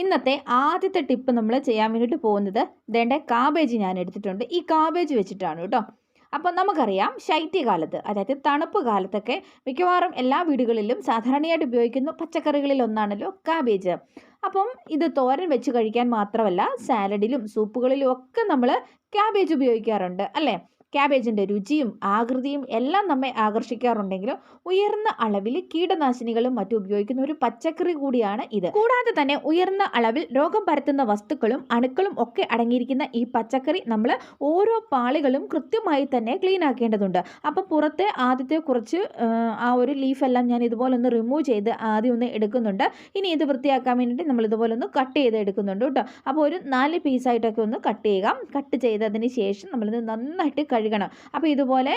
ഇന്നത്തെ ആദ്യത്തെ ടിപ്പ് നമ്മൾ ചെയ്യാൻ വേണ്ടിയിട്ട് പോകുന്നത് ദേണ്ട കാബേജ് ഞാൻ എടുത്തിട്ടുണ്ട്. ഈ കാബേജ് വെച്ചിട്ടാണ് കേട്ടോ അപ്പോൾ നമുക്കറിയാം ശൈത്യകാലത്ത് അതായത് തണുപ്പ് കാലത്തൊക്കെ മിക്കവാറും എല്ലാ വീടുകളിലും സാധാരണയായിട്ട് ഉപയോഗിക്കുന്ന പച്ചക്കറികളിൽ ഒന്നാണല്ലോ കാബേജ് അപ്പം ഇത് തോരൻ വെച്ച് കഴിക്കാൻ മാത്രമല്ല സാലഡിലും സൂപ്പുകളിലും ഒക്കെ നമ്മൾ കാബേജ് ഉപയോഗിക്കാറുണ്ട് അല്ലേ? ക്യാബേജിന്റെ രുചിയും ആകൃതിയും എല്ലാം നമ്മെ ആകർഷിക്കാറുണ്ടെങ്കിലും ഉയർന്ന അളവിൽ കീടനാശിനികളും മറ്റും ഉപയോഗിക്കുന്ന ഒരു പച്ചക്കറി കൂടിയാണ് ഇത്. കൂടാതെ തന്നെ ഉയർന്ന അളവിൽ രോഗം പരത്തുന്ന വസ്തുക്കളും അണുക്കളും ഒക്കെ അടങ്ങിയിരിക്കുന്ന ഈ പച്ചക്കറി നമ്മൾ ഓരോ പാളികളും കൃത്യമായി തന്നെ ക്ലീൻ ആക്കേണ്ടതുണ്ട്. അപ്പോൾ പുറത്തെ ആദ്യത്തെ കുറച്ച് ആ ഒരു ലീഫെല്ലാം ഞാൻ ഇതുപോലെ ഒന്ന് റിമൂവ് ചെയ്ത് ആദ്യം ഒന്ന് എടുക്കുന്നുണ്ട്. ഇനി ഇത് വൃത്തിയാക്കാൻ വേണ്ടിയിട്ട് നമ്മൾ ഇതുപോലെ ഒന്ന് കട്ട് ചെയ്ത് എടുക്കുന്നുണ്ട് കേട്ടോ. അപ്പോൾ ഒരു നാല് പീസായിട്ടൊക്കെ ഒന്ന് കട്ട് ചെയ്യുക കട്ട് ചെയ്തതിന് ശേഷം നമ്മളിത് നന്നായിട്ട് കഴുകണം. അപ്പോൾ ഇതുപോലെ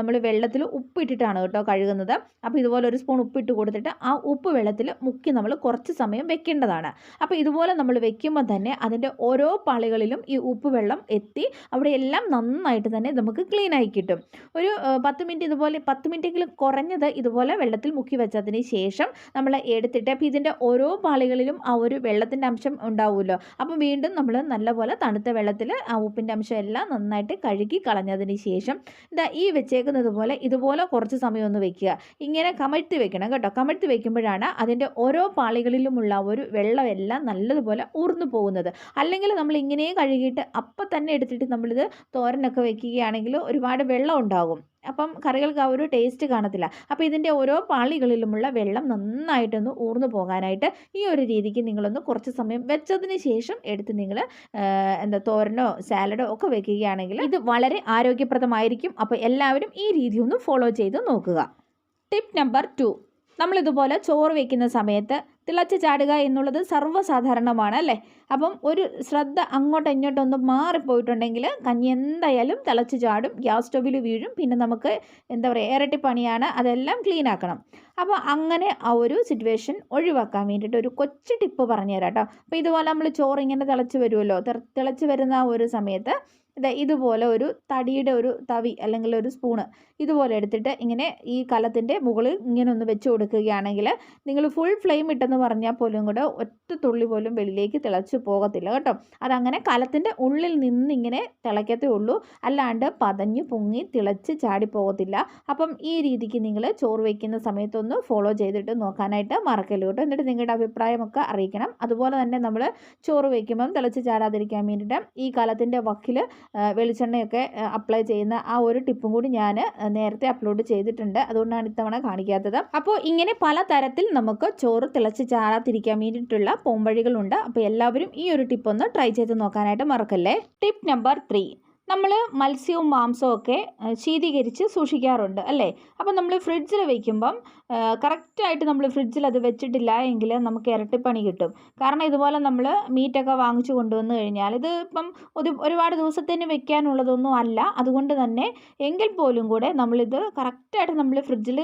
നമ്മൾ വെള്ളത്തിൽ ഉപ്പിട്ടിട്ടാണ് കേട്ടോ കഴുകുന്നത്. അപ്പോൾ ഇതുപോലെ ഒരു സ്പൂൺ ഉപ്പിട്ട് കൊടുത്തിട്ട് ആ ഉപ്പ് വെള്ളത്തിൽ മുക്കി നമ്മൾ കുറച്ച് സമയം വെക്കേണ്ടതാണ്. അപ്പോൾ ഇതുപോലെ നമ്മൾ വെക്കുമ്പോൾ തന്നെ അതിന്റെ ഓരോ പാളികളിലും ഈ ഉപ്പ് വെള്ളം എത്തി അവിടെ എല്ലാം നന്നായിട്ട് തന്നെ നമുക്ക് ക്ലീൻ ആയി കിട്ടും. ഒരു പത്ത് മിനിറ്റ് ഇതുപോലെ പത്ത് മിനിറ്റെങ്കിലും കുറഞ്ഞത് ഇതുപോലെ വെള്ളത്തിൽ മുക്കി വെച്ചതിന് ശേഷം നമ്മൾ എടുത്തിട്ട് അപ്പോൾ ഇതിന്റെ ഓരോ പാളികളിലും ആ ഒരു വെള്ളത്തിന്റെ അംശം ഉണ്ടാവുമല്ലോ. അപ്പം വീണ്ടും നമ്മൾ നല്ലപോലെ തണുത്ത വെള്ളത്തിൽ ആ ഉപ്പിന്റെ അംശം എല്ലാം നന്നായിട്ട് കഴുകി കളഞ്ഞതിന് ശേഷം ഇതാ ഈ വെച്ചേക്കുന്നത് പോലെ ഇതുപോലെ കുറച്ച് സമയം ഒന്ന് വെക്കുക. ഇങ്ങനെ കമഴ്ത്തി വെക്കണം കേട്ടോ. കമഴ്ത്തി വെക്കുമ്പോഴാണ് അതിന്റെ ഓരോ പാളികളിലുമുള്ള ഒരു വെള്ളമെല്ലാം നല്ലതുപോലെ ഊർന്നു പോകുന്നത്. അല്ലെങ്കിൽ നമ്മൾ ഇങ്ങനെ കഴുകിയിട്ട് അപ്പം തന്നെ എടുത്തിട്ട് നമ്മളിത് തോരനൊക്കെ വെക്കുകയാണെങ്കിൽ ഒരുപാട് വെള്ളം ഉണ്ടാകും. അപ്പം കറികൾക്ക് ആ ഒരു ടേസ്റ്റ് കാണത്തില്ല. അപ്പോൾ ഇതിന്റെ ഓരോ പാളികളിലുമുള്ള വെള്ളം നന്നായിട്ടൊന്ന് ഊർന്നു പോകാനായിട്ട് ഈ ഒരു രീതിക്ക് നിങ്ങളൊന്ന് കുറച്ച് സമയം വെച്ചതിന് ശേഷം എടുത്ത് നിങ്ങൾ എന്താ തോരനോ സാലഡോ ഒക്കെ വെക്കുകയാണെങ്കിൽ ഇത് വളരെ ആരോഗ്യപ്രദമായിരിക്കും. അപ്പോൾ എല്ലാവരും ഈ രീതി ഒന്ന് ഫോളോ ചെയ്ത് നോക്കുക. ടിപ്പ് നമ്പർ ടു നമ്മളിതുപോലെ ചോറ് വയ്ക്കുന്ന സമയത്ത് തിളച്ച് ചാടുക എന്നുള്ളത് സർവസാധാരണമാണ് അല്ലേ? അപ്പം ഒരു ശ്രദ്ധ അങ്ങോട്ടും ഇങ്ങോട്ടും ഒന്ന് മാറിപ്പോയിട്ടുണ്ടെങ്കിൽ കഞ്ഞി എന്തായാലും തിളച്ച് ചാടും ഗ്യാസ് സ്റ്റോവിൽ വീഴും പിന്നെ നമുക്ക് എന്താ പറയുക ഇരട്ടി പണിയാണ് അതെല്ലാം ക്ലീൻ ആക്കണം. അപ്പോൾ അങ്ങനെ ആ ഒരു സിറ്റുവേഷൻ ഒഴിവാക്കാൻ വേണ്ടിയിട്ട് ഒരു കൊച്ചു ടിപ്പ് പറഞ്ഞു തരാം കേട്ടോ. അപ്പോൾ ഇതുപോലെ നമ്മൾ ചോറ് ഇങ്ങനെ തിളച്ച് വരുമല്ലോ തിളച്ച് വരുന്ന ആ ഒരു സമയത്ത് ഇതുപോലെ ഒരു തടിയുടെ ഒരു തവി അല്ലെങ്കിൽ ഒരു സ്പൂണ് ഇതുപോലെ എടുത്തിട്ട് ഇങ്ങനെ ഈ കലത്തിന്റെ മുകളിൽ ഇങ്ങനെ ഒന്ന് വെച്ച് കൊടുക്കുകയാണെങ്കിൽ നിങ്ങൾ ഫുൾ ഫ്ലെയിം ഇട്ടെന്ന് പറഞ്ഞാൽ പോലും കൂടെ ഒറ്റ തുള്ളി പോലും വെളിയിലേക്ക് തിളച്ച് പോകത്തില്ല കേട്ടോ. അതങ്ങനെ കലത്തിന്റെ ഉള്ളിൽ നിന്ന് ഇങ്ങനെ തിളയ്ക്കത്തേ ഉള്ളൂ. അല്ലാണ്ട് പതഞ്ഞ് പൊങ്ങി തിളച്ച് ചാടി ചാടിപ്പോകത്തില്ല അപ്പം ഈ രീതിക്ക് നിങ്ങൾ ചോറ് വയ്ക്കുന്ന സമയത്തൊന്ന് ഫോളോ ചെയ്തിട്ട് നോക്കാനായിട്ട് മറക്കല്ലോ കേട്ടോ. എന്നിട്ട് നിങ്ങളുടെ അഭിപ്രായമൊക്കെ അറിയിക്കണം. അതുപോലെ തന്നെ നമ്മൾ ചോറ് വയ്ക്കുമ്പം തിളച്ച് ചാടാതിരിക്കാൻ വേണ്ടിയിട്ട് ഈ കലത്തിന്റെ വക്കിൽ വെളിച്ചെണ്ണയൊക്കെ അപ്ലൈ ചെയ്യുന്ന ആ ഒരു ടിപ്പും കൂടി ഞാൻ നേരത്തെ അപ്ലോഡ് ചെയ്തിട്ടുണ്ട്. അതുകൊണ്ടാണ് ഇത്തവണ കാണിക്കാത്തത്. അപ്പോൾ ഇങ്ങനെ പല തരത്തിൽ നമുക്ക് ചോറ് തിളച്ച് ചാറാതിരിക്കാൻ വേണ്ടിയിട്ടുള്ള പോംവഴികളുണ്ട്. അപ്പോൾ എല്ലാവരും ഈ ഒരു ടിപ്പ് ഒന്ന് ട്രൈ ചെയ്ത് നോക്കാനായിട്ട് മറക്കല്ലേ? ടിപ്പ് നമ്പർ ത്രീ നമ്മൾ മത്സ്യവും മാംസവും ഒക്കെ ശീതീകരിച്ച് സൂക്ഷിക്കാറുണ്ട് അല്ലേ? അപ്പം നമ്മൾ ഫ്രിഡ്ജിൽ വയ്ക്കുമ്പം കറക്റ്റായിട്ട് നമ്മൾ ഫ്രിഡ്ജിൽ അത് വെച്ചിട്ടില്ല എങ്കിൽ നമുക്ക് ഇരട്ടിപ്പണി കിട്ടും. കാരണം ഇതുപോലെ നമ്മൾ മീറ്റൊക്കെ വാങ്ങിച്ചു കൊണ്ടുവന്ന് കഴിഞ്ഞാൽ ഇത് ഇപ്പം ഒരു ഒരുപാട് ദിവസത്തേന് വെക്കാനുള്ളതൊന്നും അല്ല. അതുകൊണ്ട് തന്നെ എങ്കിൽ പോലും കൂടെ നമ്മളിത് കറക്റ്റായിട്ട് നമ്മൾ ഫ്രിഡ്ജിൽ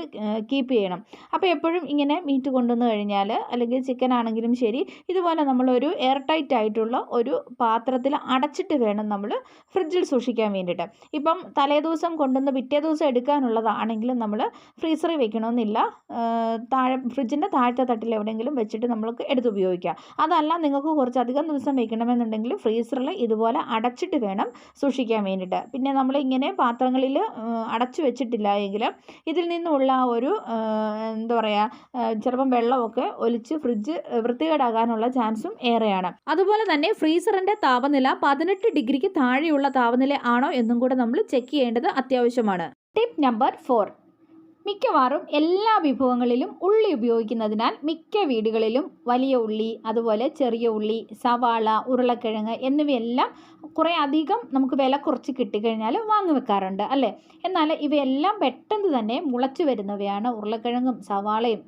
കീപ്പ് ചെയ്യണം. അപ്പോൾ എപ്പോഴും ഇങ്ങനെ മീറ്റ് കൊണ്ടുവന്ന് കഴിഞ്ഞാൽ അല്ലെങ്കിൽ ചിക്കൻ ആണെങ്കിലും ശരി ഇതുപോലെ നമ്മളൊരു എയർ ടൈറ്റ് ആയിട്ടുള്ള ഒരു പാത്രത്തിൽ അടച്ചിട്ട് വേണം നമ്മൾ ഫ്രിഡ്ജിൽ സൂക്ഷിക്കാൻ വേണ്ടിയിട്ട്. ഇപ്പം തലേ ദിവസം കൊണ്ടുവന്ന് പിറ്റേ ദിവസം എടുക്കാനുള്ളതാണെങ്കിലും നമ്മൾ ഫ്രീസറിൽ വെക്കണമെന്നില്ല. താഴെ ഫ്രിഡ്ജിന്റെ താഴത്തെ തട്ടിൽ എവിടെയെങ്കിലും വെച്ചിട്ട് നമ്മൾക്ക് എടുത്ത് ഉപയോഗിക്കാം. അതല്ല നിങ്ങൾക്ക് കുറച്ചധികം ദിവസം വെക്കണമെന്നുണ്ടെങ്കിൽ ഫ്രീസറിൽ ഇതുപോലെ അടച്ചിട്ട് വേണം സൂക്ഷിക്കാൻ വേണ്ടിയിട്ട്. പിന്നെ നമ്മൾ ഇങ്ങനെ പാത്രങ്ങളിൽ അടച്ചു വെച്ചിട്ടില്ല എങ്കിൽ ഇതിൽ നിന്നുള്ള ഒരു എന്താ പറയുക ചിലപ്പം വെള്ളമൊക്കെ ഒലിച്ച് ഫ്രിഡ്ജ് വൃത്തികേടാകാനുള്ള ചാൻസും ഏറെയാണ്. അതുപോലെ തന്നെ ഫ്രീസറിന്റെ താപനില പതിനെട്ട് ഡിഗ്രിക്ക് താഴെയുള്ള താപനില ആണോ എന്നും കൂടെ നമ്മൾ ചെക്ക് ചെയ്യേണ്ടത് അത്യാവശ്യമാണ്. Tip number four. മിക്കവാറും എല്ലാ വിഭവങ്ങളിലും ഉള്ളി ഉപയോഗിക്കുന്നതിനാൽ മിക്ക വീടുകളിലും വലിയ ഉള്ളി അതുപോലെ ചെറിയ ഉള്ളി സവാള ഉരുളക്കിഴങ്ങ് എന്നിവയെല്ലാം കുറേ അധികം നമുക്ക് വില കുറച്ച് കിട്ടിക്കഴിഞ്ഞാൽ വാങ്ങി വെക്കാറുണ്ട് അല്ലേ? എന്നാൽ ഇവയെല്ലാം പെട്ടെന്ന് തന്നെ മുളച്ചു വരുന്നവയാണ് ഉരുളക്കിഴങ്ങും സവാളയും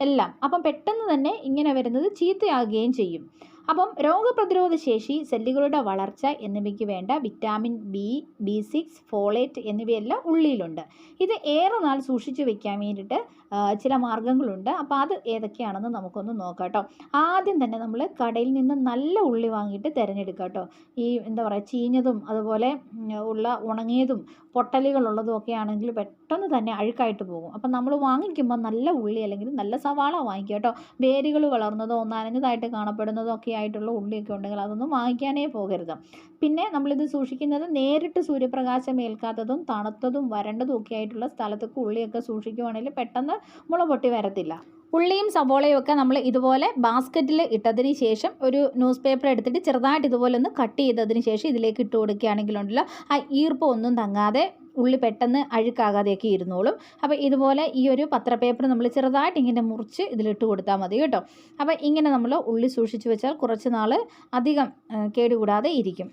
എല്ലാം. അപ്പം പെട്ടെന്ന് തന്നെ ഇങ്ങനെ വരുന്നത് ചീത്തയാകുകയും ചെയ്യും. അപ്പം രോഗപ്രതിരോധ ശേഷി സെല്ലുകളുടെ വളർച്ച എന്നിവയ്ക്ക് വേണ്ട vitamin B B six folate എന്നിവയെല്ലാം ഉള്ളിയിലുണ്ട് ഇത് ഏറെ നാൾ സൂക്ഷിച്ചു വെക്കാൻ വേണ്ടിയിട്ട് ചില മാർഗങ്ങളുണ്ട് അപ്പോൾ അത് ഏതൊക്കെയാണെന്ന് നമുക്കൊന്ന് നോക്കാം കേട്ടോ ആദ്യം തന്നെ നമ്മൾ കടയിൽ നിന്ന് നല്ല ഉള്ളി വാങ്ങിയിട്ട് തിരഞ്ഞെടുക്കുക കേട്ടോ ഈ എന്താ പറയുക ചീഞ്ഞതും അതുപോലെ ഉള്ള ഉണങ്ങിയതും പൊട്ടലുകളുള്ളതും ഒക്കെ ആണെങ്കിൽ പെട്ടെന്ന് തന്നെ അഴുക്കായിട്ട് പോകും. അപ്പം നമ്മൾ വാങ്ങിക്കുമ്പോൾ നല്ല ഉള്ളി അല്ലെങ്കിൽ നല്ല സവാള വാങ്ങിക്കുക കേട്ടോ വേരുകൾ വളർന്നതോ നനഞ്ഞതായിട്ട് കാണപ്പെടുന്നതോ ഒക്കെ ആയിട്ടുള്ള ഉള്ളിയൊക്കെ ഉണ്ടെങ്കിൽ അതൊന്നും വാങ്ങിക്കാനേ പോകരുത്. പിന്നെ നമ്മളിത് സൂക്ഷിക്കുന്നത് നേരിട്ട് സൂര്യപ്രകാശം ഏൽക്കാത്തതും തണുത്തതും വരണ്ടതും ഒക്കെ ആയിട്ടുള്ള സ്ഥലത്തൊക്കെ ഉള്ളിയൊക്കെ സൂക്ഷിക്കുവാണെങ്കിൽ പെട്ടെന്ന് മുള പൊട്ടി വരത്തില്ല. ഉള്ളിയും സവോളയും ഒക്കെ നമ്മൾ ഇതുപോലെ ബാസ്ക്കറ്റിൽ ഇട്ടതിന് ശേഷം ഒരു ന്യൂസ് പേപ്പർ എടുത്തിട്ട് ചെറുതായിട്ട് ഇതുപോലെ ഒന്ന് കട്ട് ചെയ്തതിന് ശേഷം ഇതിലേക്ക് ഇട്ട് കൊടുക്കുകയാണെങ്കിലുണ്ടല്ലോ. ആ ഈർപ്പം ഒന്നും തങ്ങാതെ ഉള്ളി പെട്ടെന്ന് അഴുക്കാകാതെയൊക്കെ ഇരുന്നോളും. അപ്പോൾ ഇതുപോലെ ഈ ഒരു പത്രപേപ്പർ നമ്മൾ ചെറുതായിട്ട് ഇങ്ങനെ മുറിച്ച് ഇതിലിട്ട് കൊടുത്താൽ മതി കേട്ടോ. അപ്പോൾ ഇങ്ങനെ നമ്മൾ ഉള്ളി സൂക്ഷിച്ച് വെച്ചാൽ കുറച്ച് നാൾ അധികം കേടുകൂടാതെ ഇരിക്കും.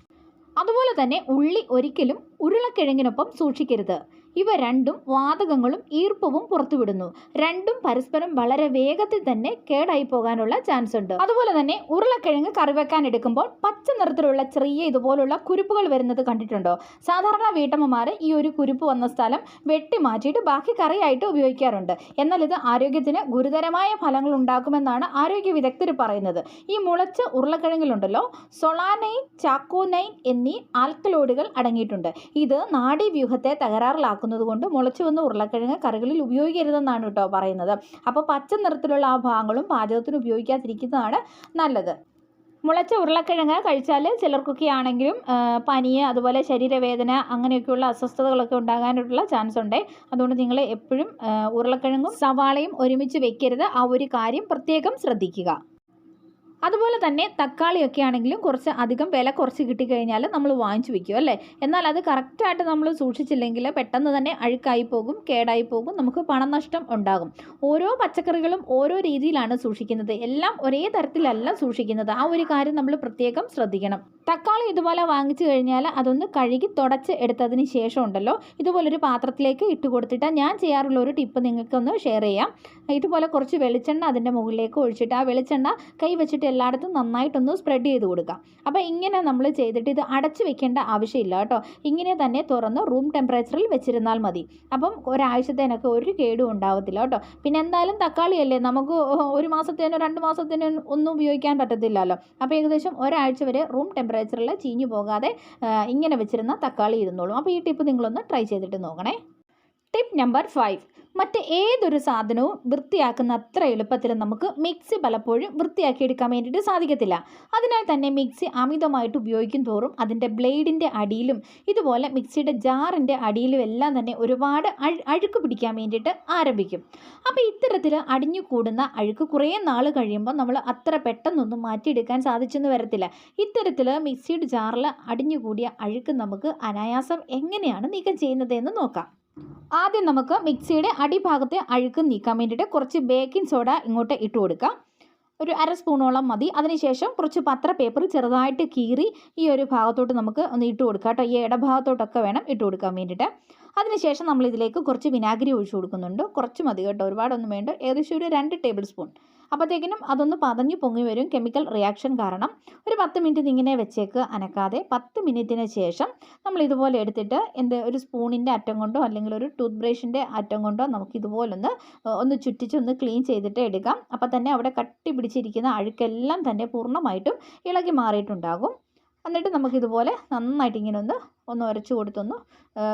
അതുപോലെ തന്നെ ഉള്ളി ഒരിക്കലും ഉരുളക്കിഴങ്ങിനൊപ്പം സൂക്ഷിക്കരുത്. ഇവ രണ്ടും വാതകങ്ങളും ഈർപ്പവും പുറത്തുവിടുന്നു. രണ്ടും പരസ്പരം വളരെ വേഗത്തിൽ തന്നെ കേടായി പോകാനുള്ള ചാൻസ് ഉണ്ട്. അതുപോലെ തന്നെ ഉരുളക്കിഴങ്ങ് കറിവെക്കാൻ എടുക്കുമ്പോൾ പച്ച നിറത്തിലുള്ള ചെറിയ ഇതുപോലുള്ള കുരുപ്പുകൾ വരുന്നത് കണ്ടിട്ടുണ്ടോ? സാധാരണ വീട്ടമ്മമാർ ഈ ഒരു കുരുപ്പ് വന്ന സ്ഥലം വെട്ടി മാറ്റിയിട്ട് ബാക്കി കറിയായിട്ട് ഉപയോഗിക്കാറുണ്ട്. എന്നാൽ ഇത് ആരോഗ്യത്തിന് ഗുരുതരമായ ഫലങ്ങൾ ഉണ്ടാക്കുമെന്നാണ് ആരോഗ്യ വിദഗ്ധർ പറയുന്നത്. ഈ മുളച്ച ഉരുളക്കിഴങ്ങിലുണ്ടല്ലോ സൊളാനൈൻ ചാക്കോനൈൻ എന്നീ ആൽക്കലോയിഡുകൾ അടങ്ങിയിട്ടുണ്ട്. ഇത് നാഡീവ്യൂഹത്തെ തകരാറിലാക്കുന്നത് കൊണ്ട് മുളച്ചു വന്ന ഉരുളക്കിഴങ്ങ് കറികളിൽ ഉപയോഗിക്കരുതെന്നാണ് കേട്ടോ പറയുന്നത്. അപ്പോൾ പച്ച നിറത്തിലുള്ള ആ ഭാഗങ്ങളും പാചകത്തിന് ഉപയോഗിക്കാതിരിക്കുന്നതാണ് നല്ലത്. മുളച്ച ഉരുളക്കിഴങ്ങ് കഴിച്ചാൽ ചിലർക്കൊക്കെ ആണെങ്കിലും പനി അതുപോലെ ശരീരവേദന അങ്ങനെയൊക്കെയുള്ള അസ്വസ്ഥതകളൊക്കെ ഉണ്ടാകാനുള്ള ചാൻസ് ഉണ്ട്. അതുകൊണ്ട് നിങ്ങൾ എപ്പോഴും ഉരുളക്കിഴങ്ങും സവാളയും ഒരുമിച്ച് വെക്കരുത്. ആ ഒരു കാര്യം പ്രത്യേകം ശ്രദ്ധിക്കുക. അതുപോലെ തന്നെ തക്കാളിയൊക്കെ ആണെങ്കിലും കുറച്ച് അധികം വില കുറച്ച് കിട്ടിക്കഴിഞ്ഞാൽ നമ്മൾ വാങ്ങിച്ചു വെക്കും അല്ലേ? എന്നാൽ അത് കറക്റ്റായിട്ട് നമ്മൾ സൂക്ഷിച്ചില്ലെങ്കിൽ പെട്ടെന്ന് തന്നെ അഴുക്കായി പോകും കേടായി പോകും നമുക്ക് പണനഷ്ടം ഉണ്ടാകും. ഓരോ പച്ചക്കറികളും ഓരോ രീതിയിലാണ് സൂക്ഷിക്കുന്നത്. എല്ലാം ഒരേ തരത്തിലല്ല സൂക്ഷിക്കുന്നത്. ആ ഒരു കാര്യം നമ്മൾ പ്രത്യേകം ശ്രദ്ധിക്കണം. തക്കാളി ഇതുപോലെ വാങ്ങിച്ചു കഴിഞ്ഞാൽ അതൊന്ന് കഴുകി തുടച്ച് എടുത്തതിന് ശേഷം ഉണ്ടല്ലോ ഇതുപോലൊരു പാത്രത്തിലേക്ക് ഇട്ട് കൊടുത്തിട്ട് ഞാൻ ചെയ്യാറുള്ള ഒരു ടിപ്പ് നിങ്ങൾക്കൊന്ന് ഷെയർ ചെയ്യാം. ഇതുപോലെ കുറച്ച് വെളിച്ചെണ്ണ അതിന്റെ മുകളിലേക്ക് ഒഴിച്ചിട്ട് ആ വെളിച്ചെണ്ണ കൈ വെച്ചിട്ട് എല്ലായിടത്തും നന്നായിട്ടൊന്ന് സ്പ്രെഡ് ചെയ്ത് കൊടുക്കാം. അപ്പോൾ ഇങ്ങനെ നമ്മൾ ചെയ്തിട്ട് ഇത് അടച്ചു വെക്കേണ്ട ആവശ്യമില്ല കേട്ടോ. ഇങ്ങനെ തന്നെ തുറന്ന് റൂം ടെമ്പറേച്ചറിൽ വെച്ചിരുന്നാൽ മതി. അപ്പം ഒരാഴ്ചത്തേനൊക്കെ ഒരു കേടും ഉണ്ടാവത്തില്ല കേട്ടോ. പിന്നെ എന്തായാലും തക്കാളിയല്ലേ? നമുക്ക് ഒരു മാസത്തേനോ രണ്ട് മാസത്തേനോ ഒന്നും ഉപയോഗിക്കാൻ പറ്റത്തില്ലല്ലോ. അപ്പോൾ ഏകദേശം ഒരാഴ്ച വരെ റൂം ടെമ്പറേച്ചറിൽ ചീഞ്ഞു പോകാതെ ഇങ്ങനെ വെച്ചിരുന്ന തക്കാളി ഇരുന്നോളും. അപ്പോൾ ഈ ടിപ്പ് നിങ്ങളൊന്ന് ട്രൈ ചെയ്തിട്ട് നോക്കണേ. ടിപ്പ് നമ്പർ ഫൈവ് മറ്റ് ഏതൊരു സാധനവും വൃത്തിയാക്കുന്ന അത്ര എളുപ്പത്തിൽ നമുക്ക് മിക്സി പലപ്പോഴും വൃത്തിയാക്കി എടുക്കാൻ വേണ്ടിയിട്ട് സാധിക്കത്തില്ല. അതിനാൽ തന്നെ മിക്സി അമിതമായിട്ട് ഉപയോഗിക്കും തോറും അതിന്റെ ബ്ലേഡിന്റെ അടിയിലും ഇതുപോലെ മിക്സിയുടെ ജാറിന്റെ അടിയിലും എല്ലാം തന്നെ ഒരുപാട് അഴ് അഴുക്ക് പിടിക്കാൻ വേണ്ടിയിട്ട് ആരംഭിക്കും. അപ്പോൾ ഇത്തരത്തിൽ അടിഞ്ഞു കൂടുന്ന അഴുക്ക് കുറേ നാൾ കഴിയുമ്പോൾ നമ്മൾ അത്ര പെട്ടെന്നൊന്നും മാറ്റിയെടുക്കാൻ സാധിച്ചെന്ന് വരത്തില്ല. ഇത്തരത്തിൽ മിക്സിയുടെ ജാറിൽ അടിഞ്ഞു കൂടിയ അഴുക്ക് നമുക്ക് അനായാസം എങ്ങനെയാണ് നീക്കം ചെയ്യുന്നത് എന്ന് നോക്കാം. ആദ്യം നമുക്ക് മിക്സിയുടെ അടിഭാഗത്തെ അഴുക്ക് നീക്കാൻ വേണ്ടിയിട്ട് കുറച്ച് ബേക്കിംഗ് സോഡ ഇങ്ങോട്ട് ഇട്ട് കൊടുക്കാം. ഒരു അര സ്പൂണോളം മതി. അതിനുശേഷം കുറച്ച് പത്ര പേപ്പർ ചെറുതായിട്ട് കീറി ഈ ഒരു ഭാഗത്തോട്ട് നമുക്ക് ഒന്ന് ഇട്ട് കൊടുക്കാം കേട്ടോ. ഈ ഇടഭാഗത്തോട്ടൊക്കെ വേണം ഇട്ട് കൊടുക്കാൻ വേണ്ടിയിട്ട്. അതിനുശേഷം നമ്മൾ ഇതിലേക്ക് കുറച്ച് വിനാഗിരി ഒഴിച്ചു കൊടുക്കുന്നുണ്ട്. കുറച്ച് മതി കേട്ടോ. ഒരുപാടൊന്നും വേണ്ട. ഏകദേശം ഒരു രണ്ട് ടേബിൾ സ്പൂൺ അപ്പോഴത്തേക്കിനും അതൊന്ന് പതഞ്ഞു പൊങ്ങി വരും കെമിക്കൽ റിയാക്ഷൻ കാരണം. ഒരു പത്ത് മിനിറ്റ് ഇങ്ങനെ വെച്ചേക്ക് അനക്കാതെ പത്ത് മിനിറ്റിന് ശേഷം നമ്മൾ ഇതുപോലെ എടുത്തിട്ട് എന്ത് ഒരു സ്പൂണിന്റെ അറ്റം കൊണ്ടോ അല്ലെങ്കിൽ ഒരു ടൂത്ത് ബ്രഷിന്റെ അറ്റം കൊണ്ടോ നമുക്ക് ഇതുപോലൊന്ന് ഒന്ന് ചുറ്റിച്ച് ഒന്ന് ക്ലീൻ ചെയ്തിട്ട് എടുക്കാം. അപ്പം തന്നെ അവിടെ കട്ടി പിടിച്ചിരിക്കുന്ന അഴുക്കെല്ലാം തന്നെ പൂർണമായിട്ടും ഇളകി മാറിയിട്ടുണ്ടാകും. എന്നിട്ട് നമുക്കിതുപോലെ നന്നായിട്ട് ഇങ്ങനെ ഒന്ന് ഒന്ന് ഉരച്ച് കൊടുത്തൊന്ന്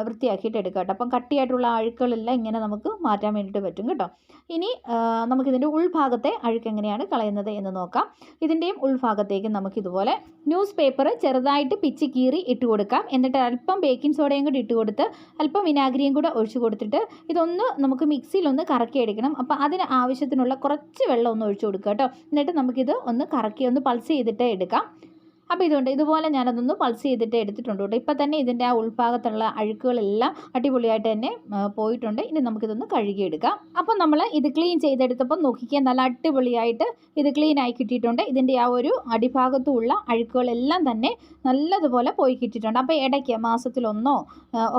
വൃത്തിയാക്കിയിട്ട് എടുക്കാം കേട്ടോ. അപ്പം കട്ടിയായിട്ടുള്ള അഴുക്കുകളെല്ലാം ഇങ്ങനെ നമുക്ക് മാറ്റാൻ വേണ്ടിയിട്ട് പറ്റും കേട്ടോ. ഇനി നമുക്കിതിന്റെ ഉൾഭാഗത്തെ അഴുക്ക് എങ്ങനെയാണ് കളയുന്നത് എന്ന് നോക്കാം. ഇതിന്റെയും ഉൾഭാഗത്തേക്ക് നമുക്കിതുപോലെ ന്യൂസ് പേപ്പർ ചെറുതായിട്ട് പിച്ച് കീറി ഇട്ട് കൊടുക്കാം. എന്നിട്ട് അല്പം ബേക്കിംഗ് സോഡയും കൂടി ഇട്ട് കൊടുത്ത് അല്പം വിനാഗിരിയും കൂടെ ഒഴിച്ചു കൊടുത്തിട്ട് ഇതൊന്ന് നമുക്ക് മിക്സിയിലൊന്ന് കറക്കിയെടുക്കണം അപ്പോൾ അതിന് ആവശ്യത്തിനുള്ള കുറച്ച് വെള്ളം ഒന്ന് ഒഴിച്ചു കൊടുക്കുക കേട്ടോ. എന്നിട്ട് നമുക്കിത് ഒന്ന് കറക്കി ഒന്ന് പൾസ് ചെയ്തിട്ട് എടുക്കാം. അപ്പോൾ ഇതുകൊണ്ട് ഇതുപോലെ ഞാനതൊന്ന് പൾസ് ചെയ്തിട്ട് എടുത്തിട്ടുണ്ട് കേട്ടോ. ഇപ്പം തന്നെ ഇതിന്റെ ആ ഉൾഭാഗത്തുള്ള അഴുക്കുകളെല്ലാം അടിപൊളിയായിട്ട് തന്നെ പോയിട്ടുണ്ട്. ഇനി നമുക്കിതൊന്ന് കഴുകിയെടുക്കാം. അപ്പോൾ നമ്മൾ ഇത് ക്ലീൻ ചെയ്തെടുത്തപ്പോൾ നോക്കിക്കാൻ നല്ല അടിപൊളിയായിട്ട് ഇത് ക്ലീൻ ആയി കിട്ടിയിട്ടുണ്ട്. ഇതിന്റെ ആ ഒരു അടിഭാഗത്തുമുള്ള അഴുക്കുകളെല്ലാം തന്നെ നല്ലതുപോലെ പോയി കിട്ടിയിട്ടുണ്ട്. അപ്പോൾ ഇടയ്ക്ക് മാസത്തിലൊന്നോ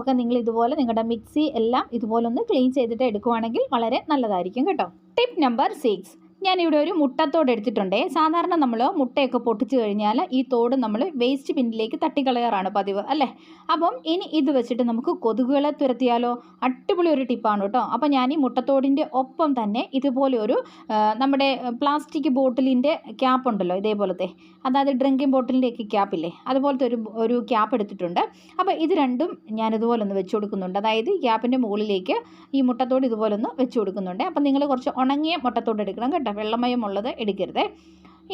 ഒക്കെ നിങ്ങൾ ഇതുപോലെ നിങ്ങളുടെ മിക്സി എല്ലാം ഇതുപോലെ ഒന്ന് ക്ലീൻ ചെയ്തിട്ട് എടുക്കുവാണെങ്കിൽ വളരെ നല്ലതായിരിക്കും കേട്ടോ. Tip number six. ഞാനിവിടെ ഒരു മുട്ടത്തോട് എടുത്തിട്ടുണ്ട്. സാധാരണ നമ്മൾ മുട്ടയൊക്കെ പൊട്ടിച്ച് കഴിഞ്ഞാൽ ഈ തോട് നമ്മൾ വേസ്റ്റ് ബിന്നിലേക്ക് തട്ടിക്കളയാറാണ് പതിവ് അല്ലേ? അപ്പം ഇനി ഇത് വെച്ചിട്ട് നമുക്ക് കൊതുകുകളെ തുരത്തിയാലോ? അടിപൊളി ഒരു ടിപ്പാണ് കേട്ടോ. അപ്പം ഞാൻ ഈ മുട്ടത്തോടിന്റെ ഒപ്പം തന്നെ ഇതുപോലെ ഒരു നമ്മുടെ പ്ലാസ്റ്റിക് ബോട്ടിലിന്റെ ക്യാപ്പ് ഉണ്ടല്ലോ ഇതേപോലത്തെ. അതായത് ഡ്രിങ്കിങ് ബോട്ടിലിന്റെയൊക്കെ ക്യാപ്പില്ലേ അതുപോലത്തെ ഒരു ഒരു ക്യാപ്പ് എടുത്തിട്ടുണ്ട്. അപ്പോൾ ഇത് രണ്ടും ഞാൻ ഇതുപോലെ ഒന്ന് വെച്ച് കൊടുക്കുന്നുണ്ട്. അതായത് ക്യാപ്പിന്റെ മുകളിലേക്ക് ഈ മുട്ടത്തോട് ഇതുപോലെ ഒന്ന് കൊടുക്കുന്നുണ്ട്. അപ്പം നിങ്ങൾ കുറച്ച് ഉണങ്ങിയ മുട്ടത്തോട് എടുക്കണം കേട്ടോ. വെള്ളമയമുള്ളത് എടുക്കരുത്.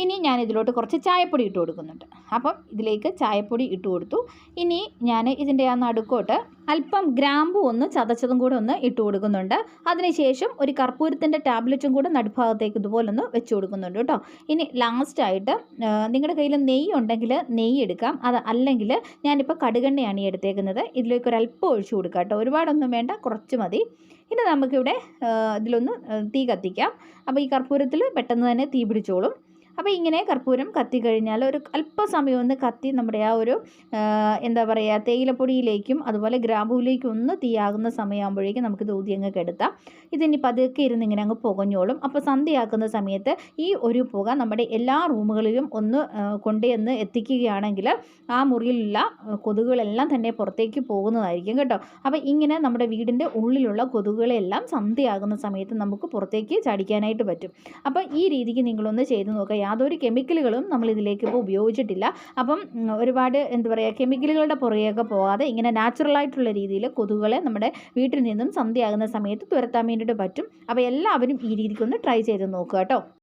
ഇനി ഞാൻ ഇതിലോട്ട് കുറച്ച് ചായപ്പൊടി ഇട്ട് കൊടുക്കുന്നുണ്ട്. അപ്പം ഇതിലേക്ക് ചായപ്പൊടി ഇട്ട് കൊടുത്തു. ഇനി ഞാൻ ഇതിന്റെ ആ നടുക്കോട്ട് അല്പം ഗ്രാമ്പു ഒന്ന് ചതച്ചതും കൂടെ ഒന്ന് ഇട്ട് കൊടുക്കുന്നുണ്ട്. അതിനുശേഷം ഒരു കർപ്പൂരത്തിന്റെ ടാബ്ലറ്റും കൂടെ നടുഭാഗത്തേക്ക് ഇതുപോലെ ഒന്ന് വെച്ച് കൊടുക്കുന്നുണ്ട് കേട്ടോ. ഇനി ലാസ്റ്റായിട്ട് നിങ്ങളുടെ കയ്യിൽ നെയ്യ് ഉണ്ടെങ്കിൽ നെയ്യ് എടുക്കാം. അത് അല്ലെങ്കിൽ ഞാനിപ്പോൾ കടുകെണ്ണയാണ് ഈ എടുത്തേക്കുന്നത്. ഇതിലേക്ക് ഒരു അല്പം ഒഴിച്ചു കൊടുക്കാം കേട്ടോ. ഒരുപാടൊന്നും വേണ്ട കുറച്ച് മതി. ഇനി നമുക്കിവിടെ ഇതിലൊന്ന് തീ കത്തിക്കാം. അപ്പോൾ ഈ കർപ്പൂരത്തിൽ പെട്ടെന്ന് തന്നെ തീ പിടിച്ചോളും. അപ്പോൾ ഇങ്ങനെ കർപ്പൂരം കത്തി കഴിഞ്ഞാൽ ഒരു അല്പസമയം ഒന്ന് കത്തി നമ്മുടെ ആ ഒരു എന്താ പറയുക തേയിലപ്പൊടിയിലേക്കും അതുപോലെ ഗ്രാമ്പൂവിലേക്കും ഒന്ന് തീയാകുന്ന സമയമാകുമ്പോഴേക്കും നമുക്ക് ദൂതി അങ്ങ് കെടുത്താം. ഇതിനി പതുക്കെ ഇരുന്ന് ഇങ്ങനെ അങ്ങ് പുകഞ്ഞോളും. അപ്പോൾ സന്ധ്യയാക്കുന്ന സമയത്ത് ഈ ഒരു പുക നമ്മുടെ എല്ലാ റൂമുകളിലും ഒന്ന് കൊണ്ടുവന്ന് എത്തിക്കുകയാണെങ്കിൽ ആ മുറിയിലുള്ള കൊതുകുകളെല്ലാം തന്നെ പുറത്തേക്ക് പോകുന്നതായിരിക്കും കേട്ടോ. അപ്പോൾ ഇങ്ങനെ നമ്മുടെ വീടിന്റെ ഉള്ളിലുള്ള കൊതുകുകളെല്ലാം സന്ധ്യയാകുന്ന സമയത്ത് നമുക്ക് പുറത്തേക്ക് ചാടിക്കാനായിട്ട് പറ്റും. അപ്പോൾ ഈ രീതിക്ക് നിങ്ങളൊന്ന് ചെയ്ത് നോക്കുക. യാതൊരു കെമിക്കലുകളും നമ്മൾ ഇതിലേക്ക് ഇപ്പോൾ ഉപയോഗിച്ചിട്ടില്ല. അപ്പം ഒരുപാട് എന്താ പറയുക കെമിക്കലുകളുടെ പുറകെയൊക്കെ പോകാതെ ഇങ്ങനെ നാച്ചുറലായിട്ടുള്ള രീതിയിൽ കൊതുകുകളെ നമ്മുടെ വീട്ടിൽ നിന്നും സന്ധ്യയാകുന്ന സമയത്ത് തുരത്താൻ വേണ്ടിയിട്ട് പറ്റും. അപ്പോൾ എല്ലാവരും ഈ രീതിക്കൊന്ന് ട്രൈ ചെയ്ത് നോക്കുക കേട്ടോ.